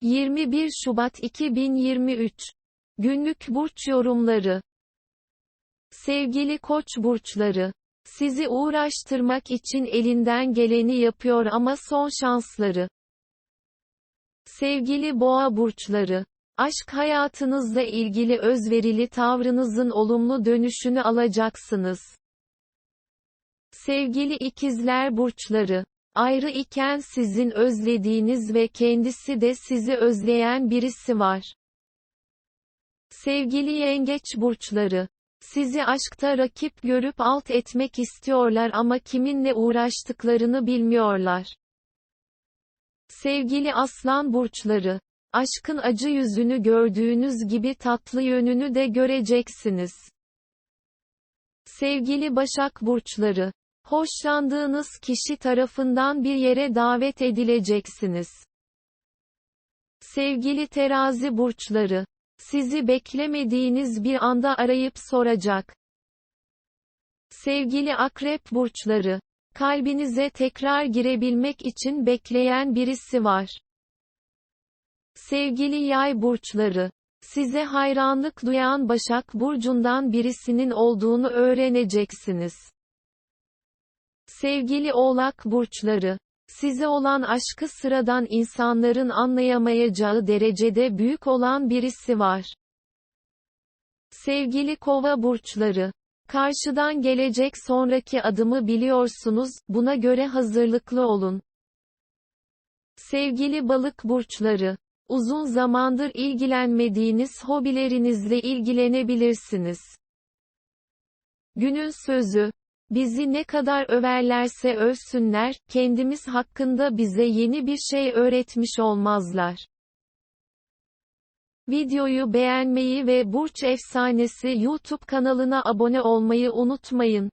21 Şubat 2023 Günlük burç yorumları Sevgili Koç burçları, sizi uğraştırmak için elinden geleni yapıyor ama son şansları. Sevgili Boğa burçları, aşk hayatınızla ilgili özverili tavrınızın olumlu dönüşünü alacaksınız. Sevgili ikizler burçları, ayrı iken sizin özlediğiniz ve kendisi de sizi özleyen birisi var. Sevgili yengeç burçları, sizi aşkta rakip görüp alt etmek istiyorlar ama kiminle uğraştıklarını bilmiyorlar. Sevgili aslan burçları, aşkın acı yüzünü gördüğünüz gibi tatlı yönünü de göreceksiniz. Sevgili başak burçları, hoşlandığınız kişi tarafından bir yere davet edileceksiniz. Sevgili terazi burçları, sizi beklemediğiniz bir anda arayıp soracak. Sevgili akrep burçları, kalbinize tekrar girebilmek için bekleyen birisi var. Sevgili yay burçları, size hayranlık duyan Başak burcundan birisinin olduğunu öğreneceksiniz. Sevgili oğlak burçları, size olan aşkı sıradan insanların anlayamayacağı derecede büyük olan birisi var. Sevgili kova burçları, karşıdan gelecek sonraki adımı biliyorsunuz, buna göre hazırlıklı olun. Sevgili balık burçları, uzun zamandır ilgilenmediğiniz hobilerinizle ilgilenebilirsiniz. Günün sözü, Bizi ne kadar överlerse övsünler, kendimiz hakkında bize yeni bir şey öğretmiş olmazlar. Videoyu beğenmeyi ve Burç Efsanesi YouTube kanalına abone olmayı unutmayın.